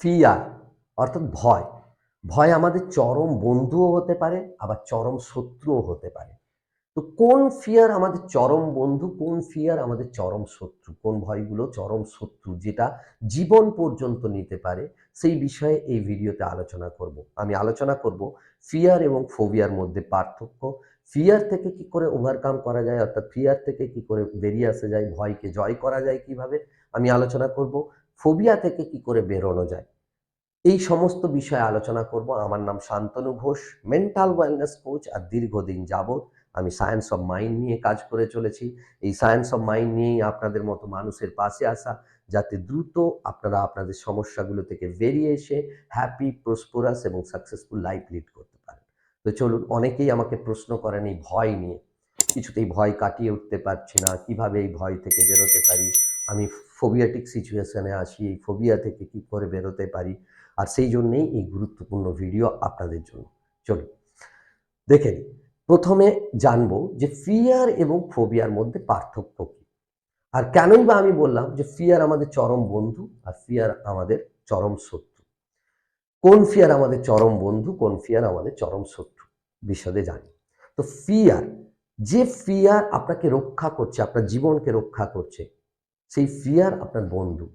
Fear অর্থাৎ ভয়। ভয় আমাদের চরম বন্ধুও হতে পারে, আবার চরম শত্রুও হতে পারে। তো কোন ফিয়ার আমাদের চরম বন্ধু, কোন ফিয়ার আমাদের চরম শত্রু? কোন ভয়গুলো চরম শত্রু যেটা জীবন পর্যন্ত নিতে পারে? সেই বিষয়ে এই ভিডিওতে আলোচনা করব। আমি আলোচনা করব ফিয়ার এবং ফোবিয়ার মধ্যে পার্থক্য। ফিয়ার থেকে কি করে ওভারকাম করা যায়? অর্থাৎ ফিয়ার থেকে কি করে বেরিয়ে আসা যায়? ভয়কে জয় করা যায় কীভাবে? আমি আলোচনা করব। ফোবিয়া থেকে কি করে বেরোনো যায়? এই সমস্ত বিষয়ে আলোচনা করব। আমার নাম Shantanu Ghosh mental wellness coach আর দীর্ঘদিন যাবৎ আমি সায়েন্স অফ মাইন্ড নিয়ে কাজ করে চলেছি। এই সায়েন্স অফ মাইন্ড নিয়েই আপনাদের মতো মানুষের পাশে আসা, যাতে দ্রুত আপনারা আপনাদের সমস্যাগুলো থেকে বেরিয়ে এসে হ্যাপি প্রসপোরাস এবং সাকসেসফুল লাইফ লিড করতে পারেন। তো চলুন, অনেকেই আমাকে প্রশ্ন করেন এই ভয় নিয়ে। কিছুতেই ভয় কাটিয়ে উঠতে পারছি না। কীভাবে এই ভয় থেকে বেরোতে পারি? আমি ফোবিয়াটিক সিচুয়েশানে আসি এই ফোবিয়া থেকে কি করে বেরোতে পারি? আর সেই জন্যেই এই গুরুত্বপূর্ণ ভিডিও আপনাদের জন্য। চলুন, দেখে নিই। প্রথমে জানব যে ফিয়ার এবং ফোবিয়ার মধ্যে পার্থক্য কী। আর কেনই বা আমি বললাম যে ফিয়ার আমাদের চরম বন্ধু আর ফিয়ার আমাদের চরম শত্রু। কোন ফিয়ার আমাদের চরম বন্ধু, কোন ফিয়ার আমাদের চরম শত্রু? বিশদে জানি। তো ফিয়ার যে ফিয়ার আপনাকে রক্ষা করছে, আপনার জীবনকে রক্ষা করছে সেই ফিয়ার আপনার বন্ধু।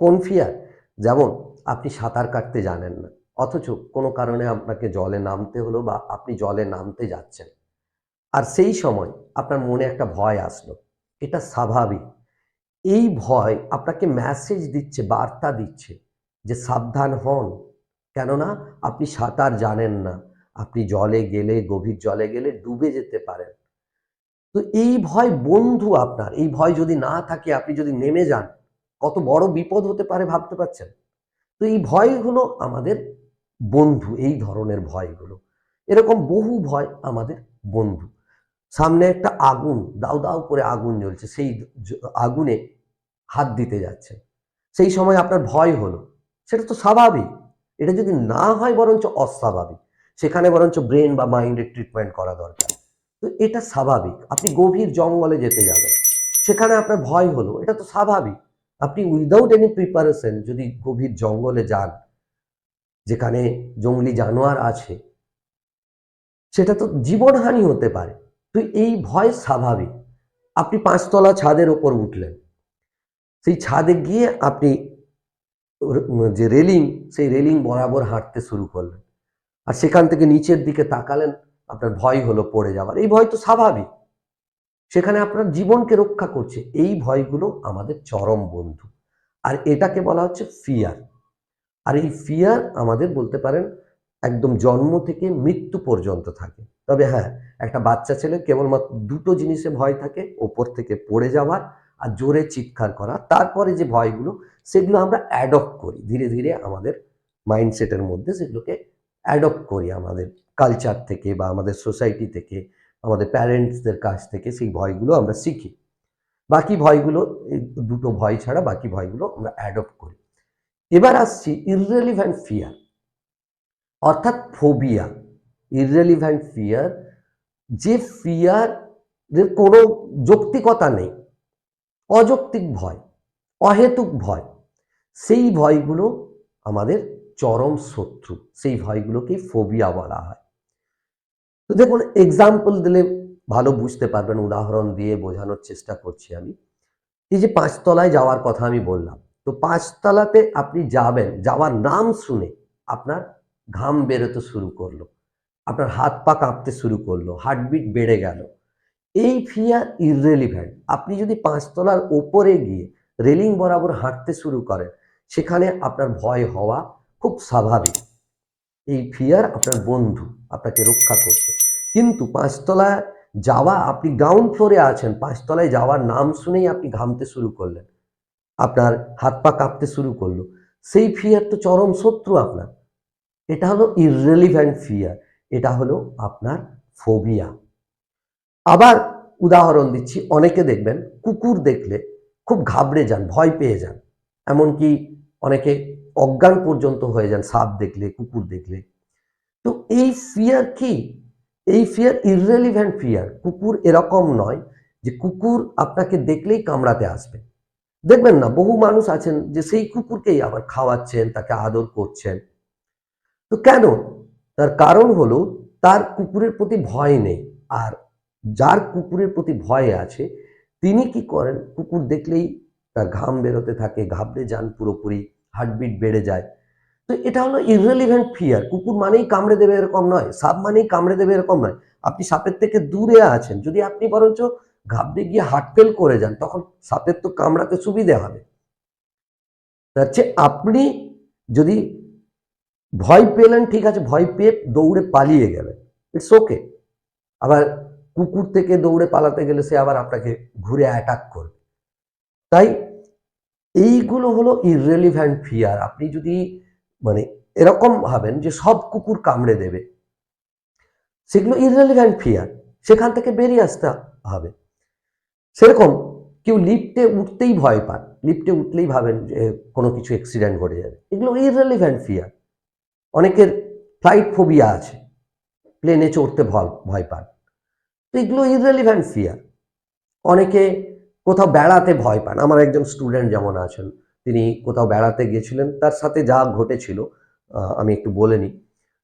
কোন ফিয়ার যেমন আপনি সাঁতার কাটতে জানেন না, অথচ কোনো কারণে আপনাকে জলে নামতে হলো বা আপনি জলে নামতে যাচ্ছেন। আর সেই সময় আপনার মনে একটা ভয় আসলো, এটা স্বাভাবিক। এই ভয় আপনাকে মেসেজ দিচ্ছে, বার্তা দিচ্ছে যে সাবধান হন। কেননা আপনি সাঁতার জানেন না, আপনি জলে গেলে, গভীর জলে গেলে ডুবে যেতে পারেন। তো এই ভয় বন্ধু আপনার, এই ভয় যদি না থাকে, আপনি যদি নেমে যান, কত বড় বিপদ হতে পারে ভাবতে পারছেন? তো এই ভয়গুলো আমাদের বন্ধু, এই ধরনের ভয়গুলো। এরকম বহু ভয় আমাদের বন্ধু। সামনে একটা আগুন, দাউ দাউ করে আগুন জ্বলছে, সেই আগুনে হাত দিতে যাচ্ছে। সেই সময় আপনার ভয় হলো। সেটা তো স্বাভাবিক। এটা যদি না হয়, বরঞ্চ অস্বাভাবিক। সেখানে বরঞ্চ ব্রেন বা মাইন্ডের ট্রিটমেন্ট করা দরকার। তো এটা স্বাভাবিক। আপনি গভীর জঙ্গলে যেতে যাবেন। সেখানে আপনার ভয় হলো, এটা তো স্বাভাবিক। আপনি উইদাউট এনি প্রিপারেশন যদি গভীর জঙ্গলে যান, যেখানে জঙ্গলি জানোয়ার আছে, সেটা তো জীবনহানি হতে পারে। তো এই ভয় স্বাভাবিক। আপনি পাঁচতলা ছাদের ওপর উঠলেন। সেই ছাদে গিয়ে আপনি যে রেলিং, সেই রেলিং বরাবর হাঁটতে শুরু করলেন। আর সেখান থেকে নিচের দিকে তাকালেন। আপনার ভয় হলো পড়ে যাওয়ার। এই ভয় তো স্বাভাবিক। সেখানে আপনার জীবনকে রক্ষা করছে। এই ভয়গুলো আমাদের চরম বন্ধু। আর এটাকে বলা হচ্ছে ফিয়ার আর এই ফিয়ার আমাদের বলতে পারেন একদম জন্ম থেকে মৃত্যু পর্যন্ত থাকে। তবে হ্যাঁ একটা বাচ্চা ছেলে কেবলমাত্র দুটো জিনিসে ভয় থাকে, ওপর থেকে পড়ে যাওয়ার আর জোরে চিৎকার করা। তারপরে যে ভয়গুলো, সেগুলো আমরা অ্যাডপ্ট করি। ধীরে ধীরে আমাদের মাইন্ডসেটের মধ্যে সেগুলোকে অ্যাডপ্ট করি আমাদের কালচার থেকে বা আমাদের সোসাইটি থেকে, আমাদের প্যারেন্টসদের কাছ থেকে সেই ভয়গুলো আমরা শিখি। বাকি ভয়গুলো, এই দুটো ভয় ছাড়া বাকি ভয়গুলো আমরা অ্যাডপ্ট করি। এবার আসছি ইররেলিভ্যান্ট ফিয়ার অর্থাৎ ফোবিয়া ইররেলিভ্যান্ট ফিয়ার যে ফিয়ার কোনো যৌক্তিকতা নেই, অযৌক্তিক ভয়, অহেতুক ভয়, সেই ভয়গুলো আমাদের চরম শত্রু, সেই ভয়গুলোকে ফোবিয়া বলা হয়। তো দেখুন এক্সাম্পল দিলে ভালো বুঝতে পারবেন, উদাহরণ দিয়ে বোঝানোর চেষ্টা করছি আমি। এই যে পাঁচতলায় যাওয়ার কথা আমি বললাম, তো পাঁচতলাতে আপনি যাবেন, যাওয়ার নাম শুনে আপনার ঘাম বেরোতে শুরু করল, আপনার হাত পা কাঁপতে শুরু করল হার্টবিট বেড়ে গেল। এই ফিয়ার ইররেলিভ্যান্ট আপনি যদি পাঁচতলার ওপরে গিয়ে রেলিং বরাবর হাঁটতে শুরু করেন, সেখানে আপনার ভয় হওয়া খুব স্বাভাবিক। এই ফিয়ার আপনার বন্ধু আপনাকে রক্ষা করছে। কিন্তু পাঁচতলায় যাওয়া, আপনি গ্রাউন্ড ফ্লোরে আছেন, পাঁচতলায় যাওয়ার নাম শুনেই আপনি ঘামতে শুরু করলেন। আপনার হাত পা কাঁপতে শুরু করল। সেই ফিয়ার তো চরম শত্রু আপনার। এটা হলো ইররেলিভ্যান্ট ফিয়ার এটা হলো আপনার ফোবিয়া আবার উদাহরণ দিচ্ছি, অনেকে দেখবেন কুকুর দেখলে খুব ঘাবড়ে যান, ভয় পেয়ে যান। এমনকি অনেকে অজ্ঞান পর্যন্ত হয়ে যান, সাপ দেখলে, কুকুর দেখলে। তো এই ফিয়ার কি? এই ফিয়ার ইররেলিভ্যান্ট ফিয়ার কুকুর এরকম নয় যে কুকুর আপনাকে দেখলেই কামড়াতে আসবে। দেখবেন না, বহু মানুষ আছেন যে সেই কুকুরকেই আবার খাওয়াচ্ছেন, তাকে আদর করছেন। তো কেন? তার কারণ হলো তার কুকুরের প্রতি ভয় নেই। আর যার কুকুরের প্রতি ভয় আছে, তিনি কি করেন? কুকুর দেখলেই তার ঘাম বেরোতে থাকে, ঘাবড়ে যান, পুরোপুরি হার্টবিট বেড়ে যায়। তো এটা হলো ইররেলিভেন্ট ফিয়ার কুকুর মানেই কামড়ে দেবে এরকম নয়, সাপ মানেই কামড়ে দেবে এরকম নয়। আপনি সাপের থেকে দূরে আছেন, যদি আপনি বরঞ্চ ঘাবড়ে গিয়ে হার্ট ফেল করে যান, তখন সাপের তো কামড়াতে সুবিধে হবে। তার আপনি যদি ভয় পেলেন, ঠিক আছে, ভয় পেয়ে দৌড়ে পালিয়ে গেলেন ইটস ওকে আবার কুকুর থেকে দৌড়ে পালাতে গেলে সে আবার আপনাকে ঘুরে অ্যাটাক করবে। তাই এইগুলো হলো ইররেলিভ্যান্ট ফিয়ার আপনি যদি মানে এরকম ভাবেন যে সব কুকুর কামড়ে দেবে। সেগুলো ইররেলিভ্যান্ট ফিয়ার, সেখান থেকে বেরিয়ে আসতে হবে। সেরকম কেউ লিফটে উঠতেই ভয় পান লিফটে উঠলেই ভাবেন যে কোনো কিছু অ্যাক্সিডেন্ট ঘটে যাবে। এগুলো ইররেলিভ্যান্ট ফিয়ার। অনেকের ফ্লাইট ফোবিয়া আছে। প্লেনে চড়তে ভয় ভয় পান। তো এগুলো ইররেলিভ্যান্ট ফিয়ার। অনেকে কোথাও বেড়াতে ভয় পান। আমার একজন স্টুডেন্ট যেমন আছেন তিনি কোথাও বেড়াতে গিয়েছিলেন তার সাথে যা ঘটেছিল আমি একটু বলে নিই।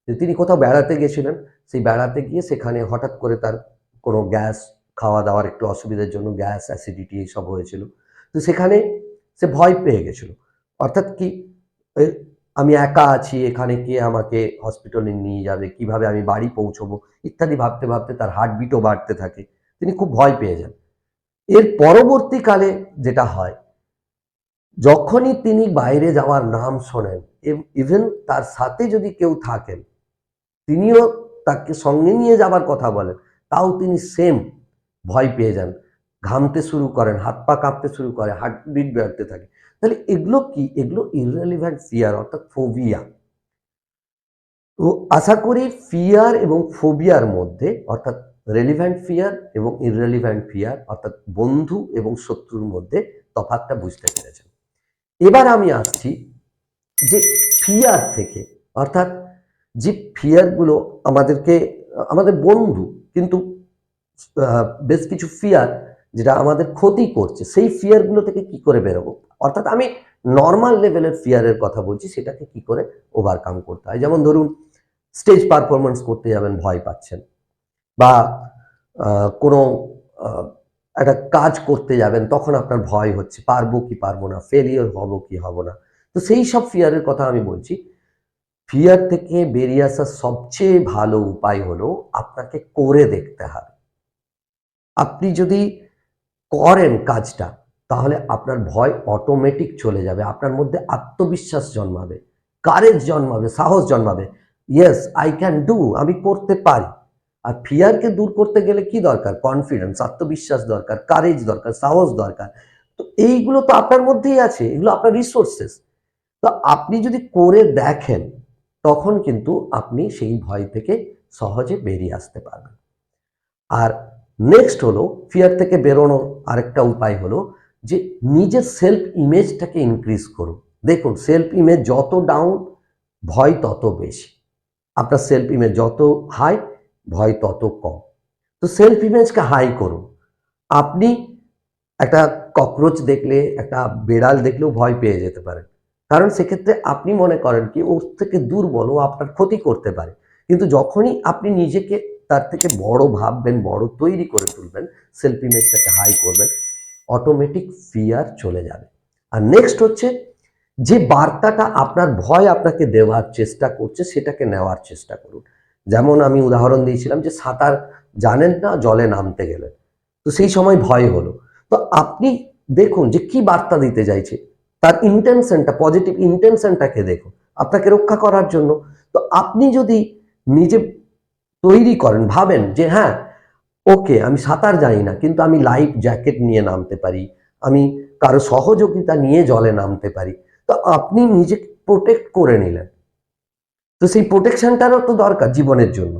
যে তিনি কোথাও বেড়াতে গেছিলেন, সেই বেড়াতে গিয়ে সেখানে হঠাৎ করে তার কোনো গ্যাস খাওয়া দাওয়ার একটু অসুবিধার জন্য গ্যাস, অ্যাসিডিটি এইসব হয়েছিল। তো সেখানে সে ভয় পেয়ে গেছিল। অর্থাৎ কি আমি একা আছি, এখানে কে আমাকে হসপিটালে নিয়ে যাবে, কীভাবে আমি বাড়ি পৌঁছবো, ইত্যাদি ভাবতে ভাবতে তার হার্টবিটও বাড়তে থাকে। তিনি খুব ভয় পেয়ে যান। এর পরবর্তীকালে যেটা হয় যখনই তিনি বাইরে যাওয়ার নাম শোনেন ইভেন তার সাথে যদি কেউ থাকেন, তিনিও তাকে সঙ্গে নিয়ে যাবার কথা বলেন, তাও তিনি সেম ভয় পেয়ে যান। ঘামতে শুরু করেন, হাত পা কাঁপতে শুরু করে হার্টবিট বাড়তে থাকে। তাহলে এগুলো কি? এগুলো ইররেলিভেন্ট ফিয়ার অর্থাৎ ফোবিয়া তো আশা করি ফিয়ার এবং ফোবিয়ার মধ্যে, অর্থাৎ রেলিভেন্ট ফিয়ার এবং ইররেলিভেন্ট ফিয়ার অর্থাৎ বন্ধু এবং শত্রুর মধ্যে তফাৎটা বুঝতে পেরেছেন। এবার আমি আসছি যে ফিয়ার থেকে, অর্থাৎ যে ফিয়ারগুলো আমাদেরকে, আমাদের বন্ধু, কিন্তু বেশ কিছু ফিয়ার যেটা আমাদের ক্ষতি করছে, সেই ফিয়ারগুলো থেকে কি করে বেরোবো? অর্থাৎ আমি নর্মাল লেভেলের ফিয়ারের কথা বলছি, সেটাকে কি করে ওভারকাম করতে হয়? যেমন ধরুন স্টেজ পারফরমেন্স করতে যাবেন, ভয় পাচ্ছেন, বা কোনো একটা কাজ করতে যাবেন, তখন আপনার ভয় হচ্ছে। পারব কি পারব না? ফেলিওর হব কি হব না? তো সেই সব ফিয়ারের কথা আমি বলছি। ফিয়ার থেকে বেরিয়ে আসার সবচেয়ে ভালো উপায় হলো আপনাকে করে দেখতে হবে। আপনি যদি করেন কাজটা, তাহলে আপনার ভয় অটোমেটিক চলে যাবে। আপনার মধ্যে আত্মবিশ্বাস জন্মাবে। কারেজ জন্মাবে, সাহস জন্মাবে। ইয়েস আই ক্যান ডু আমি করতে পারি। আর ফিয়ারকে দূর করতে গেলে কি দরকার? কনফিডেন্স আত্মবিশ্বাস দরকার কারেজ দরকার, সাহস দরকার। তো এইগুলো তো আপনার মধ্যেই আছে, এগুলো আপনার রিসোর্সেস তো আপনি যদি করে দেখেন, তখন কিন্তু আপনি সেই ভয় থেকে সহজে বেরিয়ে আসতে পারবেন। আর নেক্সট হলো ফিয়ার থেকে বেরোনোর আরেকটা উপায় হলো যে নিজের সেলফ ইমেজটাকে ইনক্রিজ করুন। দেখুন সেলফ ইমেজ যত ডাউন ভয় তত বেশি। আপনার সেলফ ইমেজ যত হাই ভয় তত কম। তো সেলফ ইমেজকে হাই করুন। আপনি একটা ককরোচ দেখলে, একটা বেড়াল দেখলেও ভয় পেয়ে যেতে পারেন। কারণ সেক্ষেত্রে আপনি মনে করেন কি, ওর থেকে দুর্বল, ও আপনার ক্ষতি করতে পারে। কিন্তু যখনই আপনি নিজেকে তার থেকে বড় ভাববেন, বড় তৈরি করে তুলবেন সেলফ ইমেজটাকে হাই করবেন অটোমেটিক ফিয়ার চলে যাবে। আর নেক্সট হচ্ছে, যে বার্তাটা আপনার ভয় আপনাকে দেওয়ার চেষ্টা করছে, সেটাকে নেওয়ার চেষ্টা করুন। যেমন আমি উদাহরণ দিয়েছিলাম যে সাঁতার জানেন না, জলে নামতে গেলেন তো সেই সময় ভয় হলো। তো আপনি দেখুন যে কি বার্তা দিতে চাইছে। তার ইন্টেনশনটা পজিটিভ ইন্টেনশনটাকে দেখুন। আপনাকে রক্ষা করার জন্য। তো আপনি যদি নিজে তৈরি করেন, ভাবেন যে হ্যাঁ ওকে আমি সাঁতার জানি না, কিন্তু আমি লাইফ জ্যাকেট নিয়ে নামতে পারি, আমি কারও সহযোগিতা নিয়ে জলে নামতে পারি। তো আপনি নিজে প্রোটেক্ট করে নিলেন। তো সেই প্রোটেকশনটারও তো দরকার জীবনের জন্য।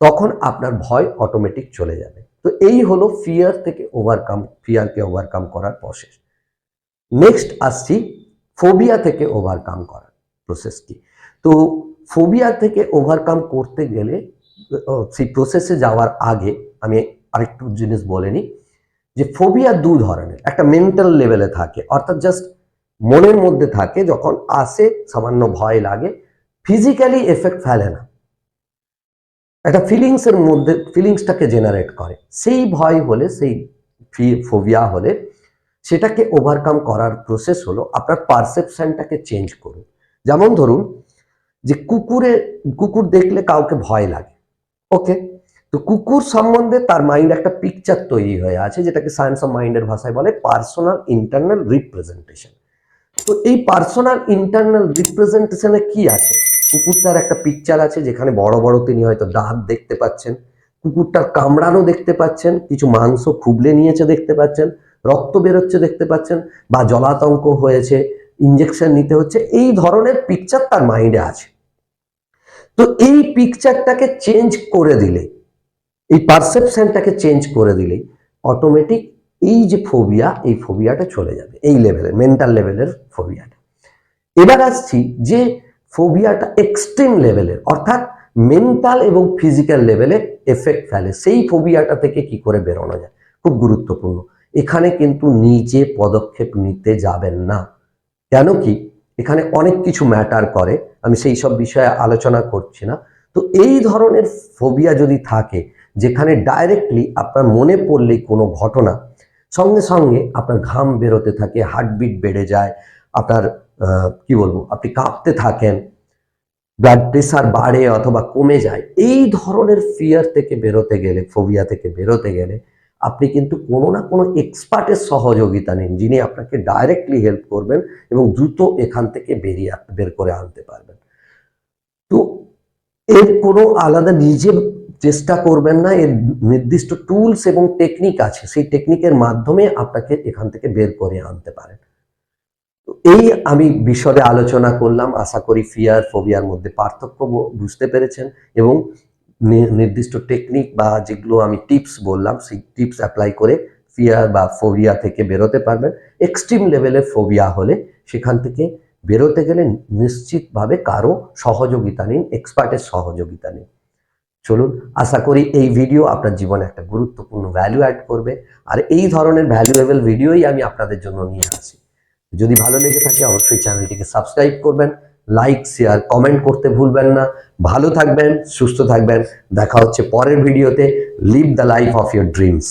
তখন আপনার ভয় অটোমেটিক চলে যাবে। তো এই হলো ফিয়ার থেকে ওভারকাম ফিয়ারকে ওভারকাম করার প্রসেস নেক্সট আসছি ফোবিয়া থেকে ওভারকাম করার প্রসেস কি? তো ফোবিয়া থেকে ওভারকাম করতে গেলে সেই প্রসেসে যাওয়ার আগে আমি আরেকটু জিনিস বলে নিই যে ফোবিয়া দু ধরনের। একটা মেন্টাল লেভেলে থাকে, অর্থাৎ জাস্ট মনের মধ্যে থাকে, যখন আসে সামান্য ভয় লাগে ফিজিক্যালি এফেক্ট ফেলে না। একটা ফিলিংস এর মধ্যে ফিলিংসটাকে জেনারেট করে। সেই ভয় হলে, সেই ফোবিয়া হলে, সেটাকে ওভারকাম করার প্রসেস হলো আপনার পারসেপশনটাকে চেঞ্জ করুন। যেমন ধরুন, যে কুকুরে, কুকুর দেখলে কাউকে ভয় লাগে ওকে তো কুকুর সম্বন্ধে তার মাইন্ড একটা পিকচার তৈরি হয়ে আছে, যেটাকে সায়েন্স অফ মাইন্ডের ভাষায় বলে পার্সোনাল ইন্টারনাল রিপ্রেজেন্টেশন তো এই পার্সোনাল ইন্টারনাল রিপ্রেজেন্টেশনে কি আছে? কুকুরটার একটা পিকচার আছে যেখানে বড় বড় তিনি হয়তো দাঁত দেখতে পাচ্ছেন। কুকুরটার কামড়ানো দেখতে পাচ্ছেন, কিছু মাংস খুবলে নিয়েছে দেখতে পাচ্ছেন, রক্ত বেরোচ্ছে দেখতে পাচ্ছেন বা জলাতঙ্ক হয়েছে ইঞ্জেকশন নিতে হচ্ছে, এই ধরনের পিকচার তার মাইন্ডে আছে। তো এই পিকচারটাকে চেঞ্জ করে দিলে, এই পারসেপশনটাকে চেঞ্জ করে দিলেই অটোমেটিক এই যে ফোবিয়া এই ফোবিয়াটা চলে যাবে, এই লেভেলের মেন্টাল লেভেলের ফোবিয়াটা এবার আসছি যে ফোবিয়াটা এক্সট্রিম লেভেলের অর্থাৎ মেন্টাল এবং ফিজিক্যাল লেভেলে এফেক্ট ফেলে। সেই ফোবিয়াটা থেকে কি করে বেরোনো যায়? খুব গুরুত্বপূর্ণ। এখানে কিন্তু নিজে পদক্ষেপ নিতে যাবেন না। কেন কি? এখানে অনেক কিছু ম্যাটার করে। আমি সেই সব বিষয়ে আলোচনা করছি না। তো এই ধরনের ফোবিয়া যদি থাকে, যেখানে ডাইরেক্টলি আপনার মনে পড়লেই কোনো ঘটনা সঙ্গে সঙ্গে আপনার ঘাম বেরোতে থাকে হার্টবিট বেড়ে যায়, আপনার কি বলব, আপনি কাঁপতে থাকেন ব্লাড প্রেশার বাড়ে অথবা কমে যায়, এই ধরনের ফিয়ার থেকে বেরোতে গেলে ফোবিয়া থেকে বেরোতে গেলে আপনি কিন্তু কোনো না কোনো এক্সপার্টের সহযোগিতা নিন, যিনি আপনাকে ডাইরেক্টলি হেল্প করবেন এবং দ্রুত এখান থেকে বেরিয়ে বের করে আনতে পারবেন। তো এর কোনো আলাদা নিজে চেষ্টা করবেন না, এর নির্দিষ্ট টুলস এবং টেকনিক আছে, সেই টেকনিকের মাধ্যমে আপনাকে এখান থেকে বের করে আনতে পারেন। এই আমি বিশদে আলোচনা করলাম, আশা করি ফিয়ার ফোবিয়ার মধ্যে পার্থক্য বুঝতে পেরেছেন এবং নির্দিষ্ট টেকনিক বা যেগুলো আমি টিপস বললাম, সেই টিপস অ্যাপ্লাই করে ফিয়ার বা ফোবিয়া থেকে বেরোতে পারবেন। এক্সট্রিম লেভেলের ফোবিয়া হলে সেখান থেকে বেরোতে গেলে নিশ্চিতভাবে কারও সহযোগিতা নিন এক্সপার্টের সহযোগিতা নিন। চলুন, আশা করি এই ভিডিও আপনার জীবনে একটা গুরুত্বপূর্ণ ভ্যালু অ্যাড করবে। আর এই ধরনের ভ্যালুয়েবল ভিডিওই আমি আপনাদের জন্য নিয়ে আসি। যদি ভালো লেগে থাকে, অবশ্যই চ্যানেলটিকে সাবস্ক্রাইব করবেন লাইক শেয়ার কমেন্ট করতে ভুলবেন না। ভালো থাকবেন, সুস্থ থাকবেন। দেখা হচ্ছে পরের ভিডিওতে live the life of your dreams